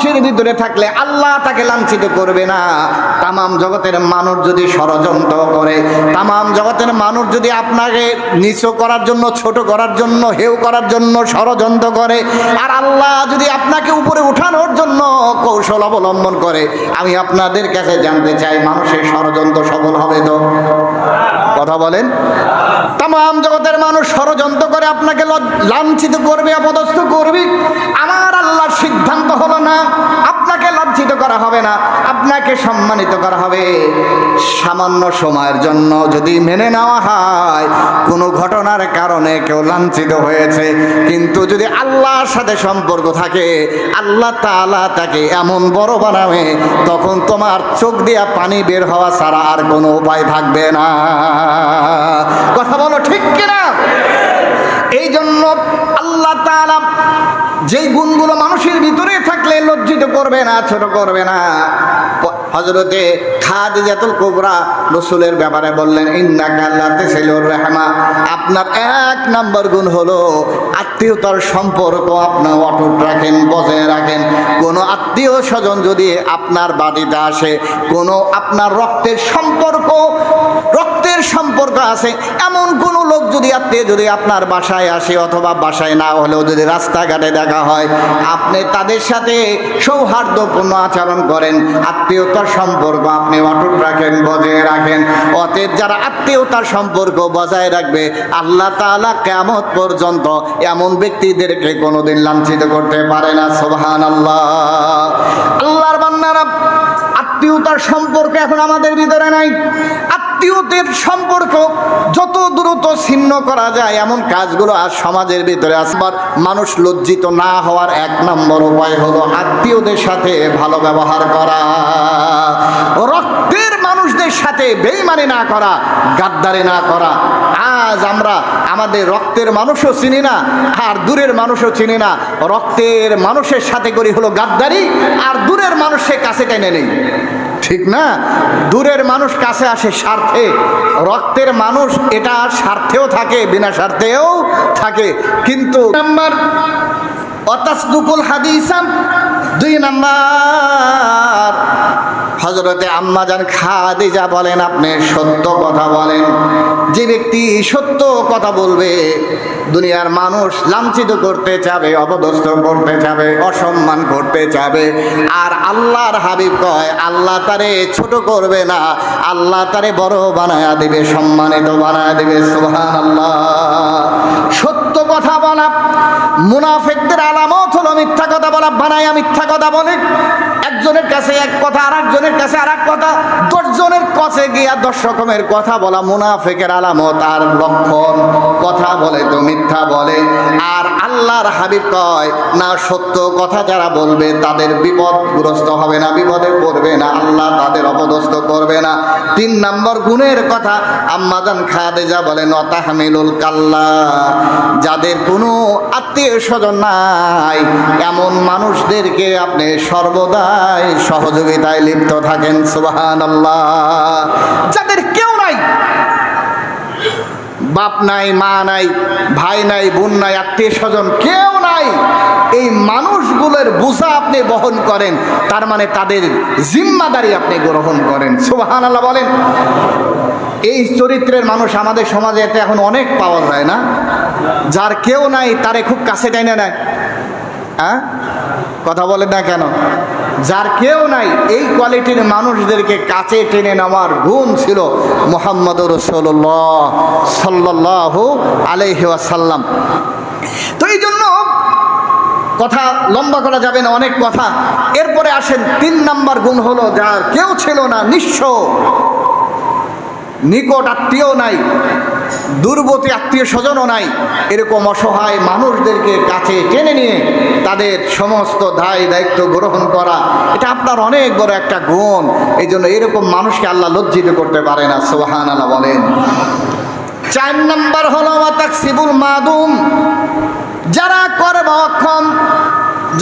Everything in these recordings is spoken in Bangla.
মানুষের ভিতরে থাকলে আল্লাহ তাকে লাঞ্ছিত করবে না। তামাম জগতের মানুষ যদি ষড়যন্ত্র করে, তামাম জগতের মানুষ যদি আপনাকে নিচু করার জন্য, ছোট করার জন্য, হেউ করার জন্য ষড়যন্ত্র করে, আর আল্লাহ যদি আপনাকে উপরে উঠানোর জন্য কৌশল অবলম্বন করে, আমি আপনাদের কাছে জানতে চাই, মানুষের ষড়যন্ত্র সফল হবে তো? কথা বলেন। তাম জগতের মানুষ ষড়যন্ত্র করে আপনাকে লাঞ্ছিত করবে, অপদস্থ করবে। আমার আল্লাহর সিদ্ধান্ত হলো না, আপনাকে লাঞ্ছিত করা হবে না, আপনাকে সম্মানিত করা হবে। সামান্য সময়ের জন্য যদি মেনে নেওয়া হয় ঘটনার কারণে কেউ লাঞ্ছিত হয়েছে। কিন্তু যদি আল্লাহর সাথে সম্পর্ক থাকে, আল্লাহ তাআলা তাকে এমন বড় বানাবে, তখন তোমার চোখ দিয়া পানি বের হওয়া ছাড়া আর কোনো উপায় থাকবে না। কথা বলো ঠিক কিনা? এই জন্য আল্লাহ তাআলা যেই গুণগুলো মানুষের ভিতরে থাকলে লজ্জিত করবে না, ছোট করবে না। হজরতে খাদিজাতুল কুবরা রসুলের ব্যাপারে বললেন, ইন্নাকা লা তাসিলুর রাহমা। আপনার এক নম্বর গুণ হলো আত্মীয়তার সম্পর্ক আপনার অটুট রাখেন, বজায় রাখেন। কোনো আত্মীয় স্বজন যদি আপনার বাড়িতে আসে, কোনো আপনার রক্তের সম্পর্ক রক্তের সম্পর্ক আছে, এমন কোন লোক যদি আত্মীয় যদি আপনার বাসায় আসে অথবা বাসায় না হলেও যদি রাস্তাঘাটে দেখা হয়, আপনি তাদের সাথে সৌহার্দ্যপূর্ণ আচরণ করেন আত্মীয়তার সম্পর্ক আপনি অটুট রাখেন, বজায় রাখেন। অতএব যারা আত্মীয়তার সম্পর্ক বজায় রাখবে, আল্লাহ তালা কেমত পর্যন্ত এমন ব্যক্তিদেরকে কোনোদিন লাঞ্ছিত করতে পারে না। সোহান আল্লাহ আল্লাহর বান্নারা আত্মীয়তার সম্পর্ক এখন আমাদের ভিতরে নাই। আত্মীয়দের সম্পর্ক যত দ্রুত ছিন্ন করা যায়, এমন কাজগুলো আজ সমাজের ভিতরে আসবার মানুষ লজ্জিত না হওয়ার এক নম্বর উপায় হলো আত্মীয়দের সাথে ভালো ব্যবহার করা। রক্তের মানুষদের সাথে বেইমানি না করা, গাদ্দারি না করা। আজ আমরা আমাদের রক্তের মানুষও চিনি না, আর দূরের মানুষও চিনি না। রক্তের মানুষের সাথে করি হলো গাদ্দারি, আর দূরের মানুষের কাছে টেনে নেই ঠিক না? দূরের মানুষ কাছে আসে স্বার্থে। রক্তের মানুষ এটা স্বার্থেও থাকে, বিনা স্বার্থেও থাকে। কিন্তু নাম্বার, অতাসদুকুল হাদিসাম দুই নাম্বার হজরতে আম্মাজান খাদিজা বলেন, আপনি সত্য কথা বলেন। যে ব্যক্তি সত্য কথা বলবে, দুনিয়ার মানুষ লাঞ্ছিত করতে চাবে, অপদস্থ করতে চাবে, অসম্মান করতে চাবে। আর আল্লাহর হাবিব কয়, আল্লাহ তারে ছোট করবে না, আল্লাহ তারে বড় বানায়া দিবে, সম্মানিত বানায়া দিবে সুবহান আল্লাহ সত্য কথা বলা, মুনাফেকদের হলো মিথ্যা কথা বলা, বানায়া মিথ্যা কথা বলে। একজনের কাছে এক কথা আর একজনের কাছে আর এক কথা। দশজনের কাছে গিয়া দশ রকমের কথা বলা, মুনাফেকের আলামত আর লক্ষণ। কথা বলে তো মিথ্যা বলে আর আল্লাহর হাবিব কয়, না, সত্য কথা যারা বলবে, তাদের বিপদগ্রস্ত হবে না, বিপদে পড়বে না, আল্লাহ তাদের অপদস্থ করবে না। তিন নম্বর গুণের কথা আম্মাজান খাদেজা বলেন অতাহমিলুল কাল্লা যাদের কোনো আত্মীয় স্বজন নাই, এমন মানুষদেরকে আপনি সর্বদাই সহযোগিতায় লিপ্ত থাকেন সুবাহান আল্লাহ যাদের কেউ নাই বাপ নাই, মা নাই, ভাই নাই, বোন নাই, আত্মীয় স্বজন কেউ নাই। এই মানুষগুলোর বোঝা আপনি বহন করেন, তার মানে তাদের জিম্মাদারি আপনি গ্রহণ করেন। সুবাহান আল্লাহ বলেন, এই চরিত্রের মানুষ আমাদের সমাজে এতে এখন অনেক পাওয়া যায় না। যার কেউ নাই, তারে খুব কাছে টাইনে নেয়। হ্যাঁ? কথা বলেন না কেন? যার কেউ নাই, এই কোয়ালিটির মানুষদেরকে কাছে টেনে নেওয়ার গুণ ছিল মোহাম্মদ রসোল্লাহ সাল্লাহ আলহি আসাল্লাম তো এই জন্য কথা লম্বা করা যাবে না, অনেক কথা। এরপরে আসেন, তিন নাম্বার গুণ হলো যার কেউ ছিল না, নিঃস্ব। নিকট আত্মীয় নাই। দূরবর্তী আত্মীয় স্বজনও নাই। এরকম অসহায় মানুষদেরকে কাছে টেনে নিয়ে তাদের সমস্ত দায়, দায়িত্ব গ্রহণ করা, এটা আপনার অনেক বড় একটা গুণ। এই জন্য এরকম মানুষকে আল্লাহ লজ্জিত করতে পারে না সোহান আল্লাহ বলেন। চার নাম্বার হলো সিবুল মাদুম। যারা কর্ম অক্ষম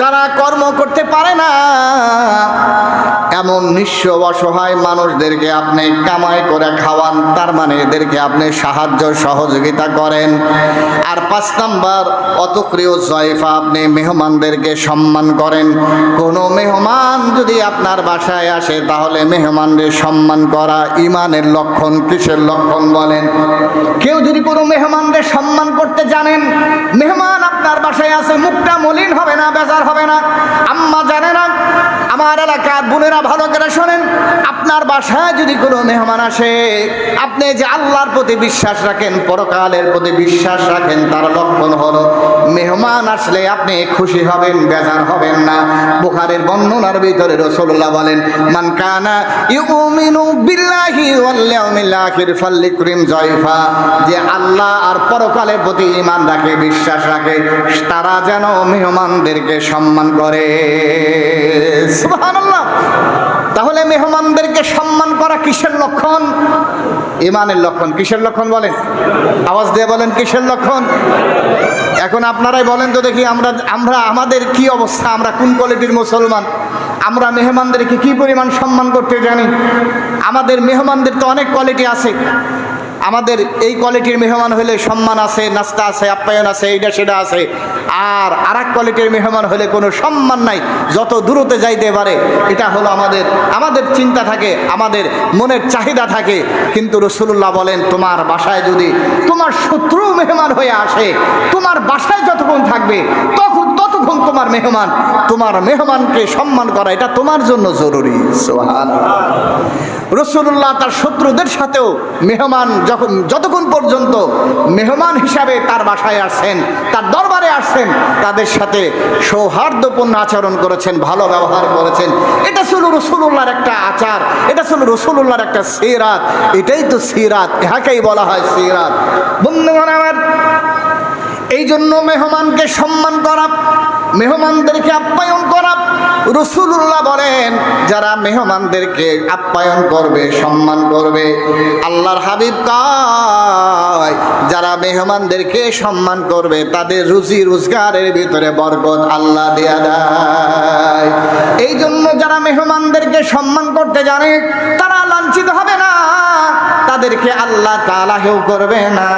যারা কর্ম করতে পারে না, এমন নিঃস্ব অসহায় মানুষদেরকে আপনি কামাই করে খাওয়ান, তার মানে এদেরকে আপনি সাহায্য সহযোগিতা করেন। আর পাঁচ নাম্বার, অতক্রিয় জয়ফা আপনি মেহমানদেরকে সম্মান করেন। কোনো মেহমান যদি আপনার বাসায় আসে, তাহলে মেহমানদের সম্মান করা ইমানের লক্ষণ, কিসের লক্ষণ বলেন? কেউ যদি কোনো মেহমানদের সম্মান করতে জানেন, মেহমান আপনার বাসায় আসে মুখটা মলিন হবে না, বেজার হবে না। আম্মা জানে না, আমার এলাকার বোনেরা ভালো করে শোনেন, আপনার বাসায় যদি কোনো মেহমান আসে, আপনি যে আল্লাহর প্রতি বিশ্বাস রাখেন, পরকালের প্রতি বিশ্বাস রাখেন, তার লক্ষণ হলো মেহমান আসলে আপনি খুশি হবেন, বেজার হবেন না। বুখারের বর্ণনার ভিতরে রসুল্লাহ বলেন, মান কানা ইউমিনু বিল্লাহি ওয়াল ইয়াউমিল আখির ফাল্লিক্রিম জয়ফা যে আল্লাহ আর পরকালের প্রতি ঈমান রাখে, বিশ্বাস রাখে, তারা যেন মেহমানদেরকে সম্মান করে। তাহলে মেহমানদেরকে সম্মান করা কিসের লক্ষণ? ইমানের লক্ষণ। কিসের লক্ষণ বলেন? আওয়াজ দিয়ে বলেন, কিসের লক্ষণ? এখন আপনারাই বলেন তো দেখি আমরা আমরা আমাদের কি অবস্থা? আমরা কোন কোয়ালিটির মুসলমান? আমরা মেহমানদেরকে কি পরিমাণ সম্মান করতে জানি? আমাদের মেহমানদের তো অনেক কোয়ালিটি আছে। আমাদের এই কোয়ালিটির মেহমান হলে সম্মান আছে, নাস্তা আছে, আপ্যায়ন আছে, এইটা সেটা আছে। আর আর এক কোয়ালিটির মেহমান হলে কোনো সম্মান নাই। যত দূরতে যাইতে পারে, এটা হলো আমাদের আমাদের চিন্তা থাকে, আমাদের মনের চাহিদা থাকে। কিন্তু রসুল্লাহ বলেন, তোমার বাসায় যদি তোমার শত্রু মেহমান হয়ে আসে, তোমার বাসায় যতক্ষণ থাকবে, তখন ততক্ষণ তোমার মেহমান, তোমার মেহমানকে সম্মান করা, এটা তোমার জন্য জরুরি। সোহান রসুল্লাহ তার শত্রুদের সাথেও মেহমান যখন, যতক্ষণ পর্যন্ত মেহমান হিসাবে তার বাসায় আসছেন, তার দরবারে আসছেন, তাদের সাথে সৌহার্দ্যপূর্ণ আচরণ করেছেন, ভালো ব্যবহার করেছেন। এটা ছিল রসুল্লাহর একটা আচার, এটা ছিল রসুল্লাহর একটা সিরাত, এটাই তো সিরাত ইহাকেই বলা হয় সিরাত। বন্ধুগণ আমার এই জন্য মেহমানকে সম্মান করা, মেহমানদেরকে আপ্যায়ন করা। রসুল্লাহ বলেন, যারা মেহমানদেরকে আপ্যায়ন করবে, সম্মান করবে, আল্লাহর হাবিব কয়, যারা মেহমানদেরকে সম্মান করবে, তাদের রুজি রোজগারের ভিতরে বরকত আল্লাহ দেয়া দেয়। এই জন্য যারা মেহমানদেরকে সম্মান করতে জানে, তারা লাঞ্ছিত হবে না। তাদেরকে আল্লাহ তালাহেও করবে না।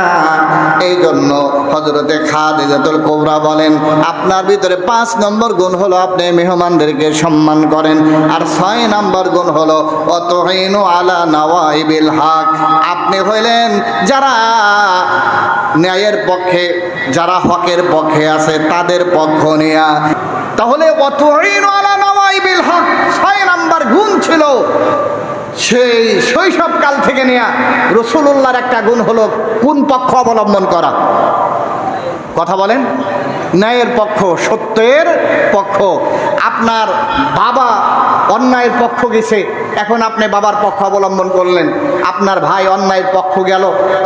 এই জন্য হজরতে খাদিজাতুল কোবরা বলেন, আপনার ভিতরে পাঁচ নম্বর গুণ হলো আপনি মেহমানদেরকে সম্মান করেন, আর ছয় নম্বর গুণ হলো, অতহীন আলা নওয়াইবিল হক। আপনি হইলেন যারা ন্যায়ের পক্ষে, যারা হকের পক্ষে আছে, তাদের পক্ষ নেয়া। তাহলে অতহীন আলা নওয়াইবিল হক ছয় নম্বর গুণ ছিল। সেই শৈশবকাল থেকে নেয়া রসুল্লাহর একটা গুণ হলো কোন পক্ষ অবলম্বন করা। কথা বলেন, ন্যায়ের পক্ষ, সত্যের পক্ষ। আপনার বাবা অন্যায়ের পক্ষ গেছে, এখন আপনি বাবার পক্ষ অবলম্বন করলেন, আপনার ভাই অন্যায়ের পক্ষ গেল,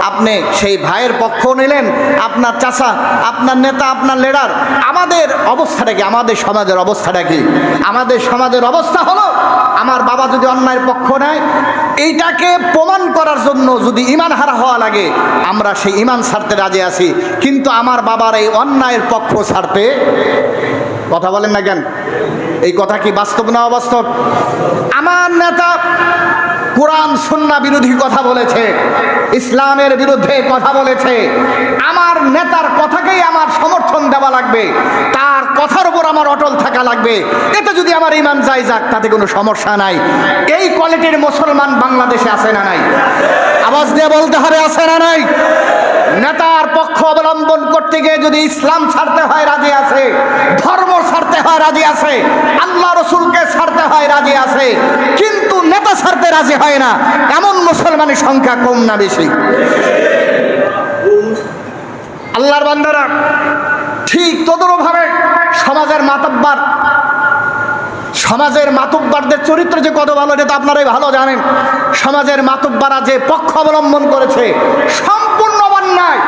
আপনি সেই ভাইয়ের পক্ষ নিলেন, আপনার চাচা, আপনার নেতা, আপনার লিডার আমাদের অবস্থাটা কি? আমাদের সমাজের অবস্থাটা কি? আমাদের সমাজের অবস্থা হলো, আমার বাবা যদি অন্যায়ের পক্ষ নেয়, এইটাকে প্রমাণ করার জন্য যদি ইমান হারা হওয়া লাগে, আমরা সেই ইমান ছাড়তে রাজি আছি। কিন্তু আমার বাবার এই অন্যায়ের পক্ষ ছাড়তে কথা বলেন না কেন? এই কথা কি বাস্তব না অবাস্তব? আমার নেতা কোরআন সন্না বিরোধী কথা বলেছে, ইসলামের বিরুদ্ধে কথা বলেছে। আমার নেতার কথাকেই আমার সমর্থন দেওয়া লাগবে। তার কথার উপর আমার অটল থাকা লাগবে। এতে যদি আমার ইমান যাই যাক, তাতে কোনো সমস্যা নাই। এই কোয়ালিটির মুসলমান বাংলাদেশে আছে না নাই? আওয়াজ দিয়ে বলতে হবে, আছে না নাই? নেতার পক্ষ অবলম্বন করতে গিয়ে যদি ইসলাম ছাড়তে হয়, রাজি আছে। ধর্ম ছাড়তে হয়, রাজি আছে। আল্লাহ রসুলকে ছাড়তে হয়, রাজি আছে। কিন্তু নেতা ছাড়তে রাজি হয় না। এমন মুসলমানের সংখ্যা কম না বেশি। আল্লাহর বান্দারা, ঠিক তদনুভাবে সমাজের মাতব্বার, সমাজের মাতব্বারদের চরিত্র যে কত ভালো, এটা তো আপনারাই ভালো জানেন। সমাজের মাতব্বারা যে পক্ষ অবলম্বন করেছে সম্পূর্ণ অন্যায়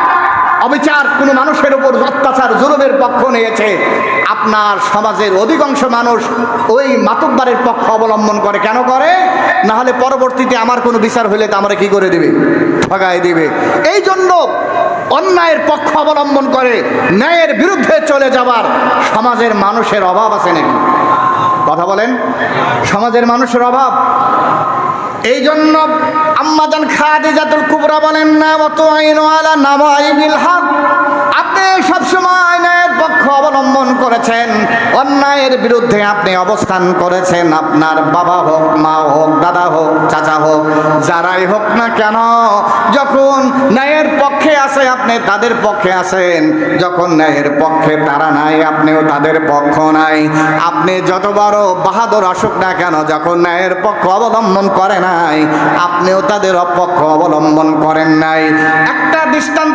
অবিচার কোনো মানুষের উপর অত্যাচার, জুলুমের পক্ষ নিয়েছে। আপনার সমাজের অধিকাংশ মানুষ ওই মাতব্বারের পক্ষ অবলম্বন করে। কেন করে? না হলে পরবর্তীতে আমার কোনো বিচার হইলে তো আমরা কি করে দিবে? ঠগাই দিবে। এই জন্য অন্যায়ের পক্ষ অবলম্বন করে ন্যায়ের বিরুদ্ধে চলে যাবার সমাজের মানুষের অভাব আছে নাকি? কথা বলেন। সমাজের মানুষের অভাব। এই জন্য আম্মাজান খাদিজাতুল কুবরা বলেন না অত আইন আলা নামাইবিল হক। আপনি সবসময় ন্যায়ের পক্ষ অবলম্বন করেছেন। অন্যায়ের বিরুদ্ধে আপনি অবস্থান করেছেন। আপনার বাবা হোক, মা হোক, দাদা হোক, চাচা হোক, যারাই হোক না কেন, যখন ন্যায়ের পক্ষে আছে, আপনি তাদের পক্ষে আছেন। যখন ন্যায়ের পক্ষে তারা নাই, আপনিও তাদের পক্ষ নাই। আপনি যত বড় বাহাদুর আসুক না কেন, যখন ন্যায়ের পক্ষ অবলম্বন করে নাই, আপনিও তাদের অপক্ষ অবলম্বন করেন নাই। একটা দৃষ্টান্ত